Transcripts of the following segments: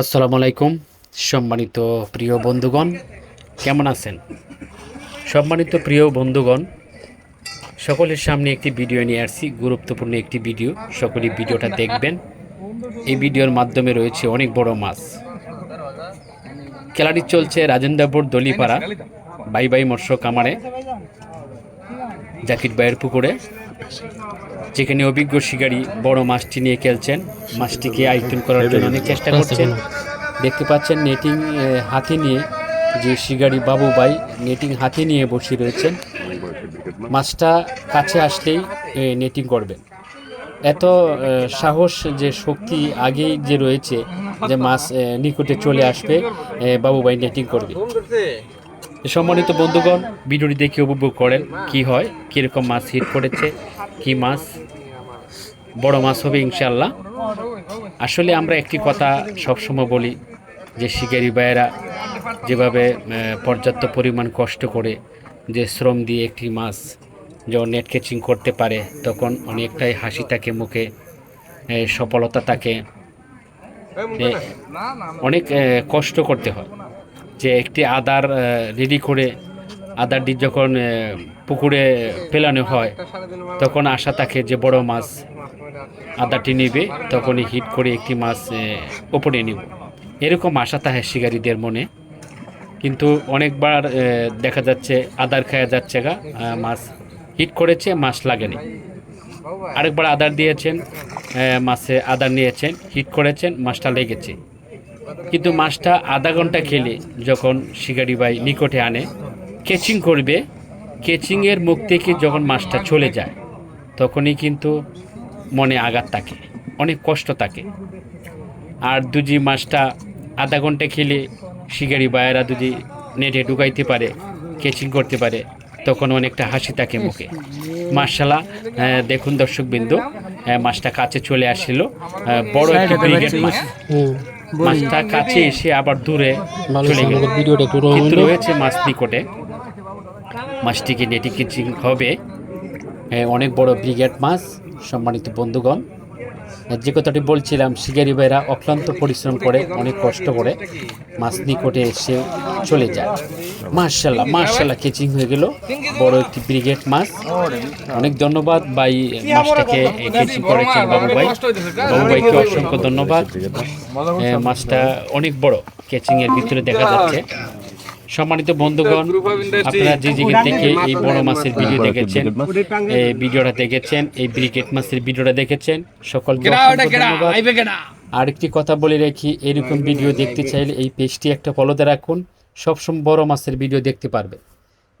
আসসালামু আলাইকুম, সম্মানিত প্রিয় বন্ধুগণ, কেমন আছেন? সম্মানিত প্রিয় বন্ধুগণ, সকলের সামনে একটি ভিডিও নিয়ে আসছি, গুরুত্বপূর্ণ একটি ভিডিও, সকলেই ভিডিওটা দেখবেন। এই ভিডিওর মাধ্যমে রয়েছে অনেক বড় মাছ। খেলাটি চলছে রাজেন্দ্রপুর দলিপাড়া, বাই বাই মৎস্য কামারে জাকির বাইয়ের পুকুরে। যেখানে অভিজ্ঞ শিকারী বড় মাছটি নিয়ে খেলছেন মাছটিকে আয়তন করার জন্য অনেক চেষ্টা করছেন। দেখতে পাচ্ছেন নেটিং হাতে নিয়ে যে শিকারী বাবু ভাই নেটিং হাতে নিয়ে বসে রয়েছেন। মাছটা কাছে আসলেই নেটিং করবেন। এত সাহস যে শক্তি আগেই যে রয়েছে যে মাছ নিকটে চলে আসবে আহ, বাবু ভাই নেটিং করবে। সম্মানিত বন্ধুগণ, ভিডিওটি দেখে উপভোগ করেন কি হয়, কীরকম মাছ হিট করেছে, কি মাছ, বড় মাছ হবে ইনশাল্লাহ আসলে আমরা একটি কথা সবসময় বলি যে শিকারি ভাইয়েরা যেভাবে পর্যাপ্ত পরিমাণ কষ্ট করে যে শ্রম দিয়ে একটি মাছ যখন নেট ক্যাচিং করতে পারে, তখন অনেকটাই হাসি থাকে মুখে সফলতা থাকে অনেক কষ্ট করতে হয়। যে একটি আদার রেডি করে আদারটি যখন পুকুরে ফেলানো হয়, তখন আশা থাকে যে বড় মাছ আদারটি নেবে, তখনই হিট করে একটি মাছ ওপরে নিব। এরকম আশা থাকে শিকারীদের মনে। কিন্তু অনেকবার দেখা যাচ্ছে আদার খাওয়া যাচ্ছে গা মাছ হিট করেছে, মাছ লাগেনি। আরেকবার আদার দিয়েছেন মাছে আদার নিয়েছেন, হিট করেছেন, মাছটা লেগেছে। কিন্তু মাছটা আধা ঘণ্টা খেলে যখন শিকারি ভাই নিকটে আনে কেচিং করবে কেচিংয়ের মুখ থেকে যখন মাছটা চলে যায় তখনই কিন্তু মনে আঘাত থাকে অনেক কষ্ট থাকে। আর দুজি মাছটা আধা ঘণ্টা খেলে শিকারি ভাইয়েরা যদি নেটে ঢুকাইতে পারে কেচিং করতে পারে তখন অনেকটা হাসি থাকে মুখে। মার্শাল্লাহ দেখুন দর্শকবৃন্দ মাছটা কাছে চলে আসছিল বড় একটি ব্রিগেড মাছ। মাছটা কাছে এসে আবার দূরে চলে গেল। ভিডিওটা একটু কিন্তু রয়েছে মাছ নিকটে। মাছটিকে নেটিকে কিচিং হবে। এ, অনেক বড় ব্রিগেড মাছ সম্মানিত বন্ধুগণ। যে কথাটি বলছিলাম, শিকারি ভাইরা অক্লান্ত পরিশ্রম করে, অনেক কষ্ট করে মাছ নিকটে এসে চলে যায়। মার্শাল্লাহ মার্শাল্লাহ কেচিং হয়ে গেল। বড় একটি ব্রিগেড মাছ। অনেক ধন্যবাদ ভাই মাছটাকে কেচিং করেছেন বাবু ভাই। বাবু ভাইকে অসংখ্য ধন্যবাদ। মাছটা অনেক বড় কেচিং এর ভিতরে দেখা যাচ্ছে। সম্মানিত বন্ধুগণ আপনারা যে যেখান থেকে এই বড় মাছের ভিডিও দেখেছেন এই ভিডিওটা দেখেছেন এই ব্রিগেড মাছের ভিডিওটা দেখেছেন সকলকে আরেকটি কথা বলে রাখি এরকম ভিডিও দেখতে চাইলে এই পেজটি একটা ফলোতে রাখুন সবসময় বড় মাছের ভিডিও দেখতে পারবে।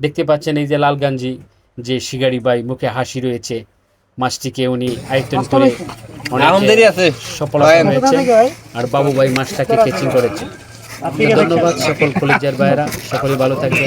দেখতে পাচ্ছেন এই যে লালগাঞ্জি যে শিগারি বাই মুখে হাসি রয়েছে মাছটিকে উনি আয়তন করে অনেক সফলতা হয়েছে আর বাবু ভাই মাছটাকে কেচিং করেছে। ধন্যবাদ সকল কলেজের ভাইরা সকলে ভালো থাকবেন।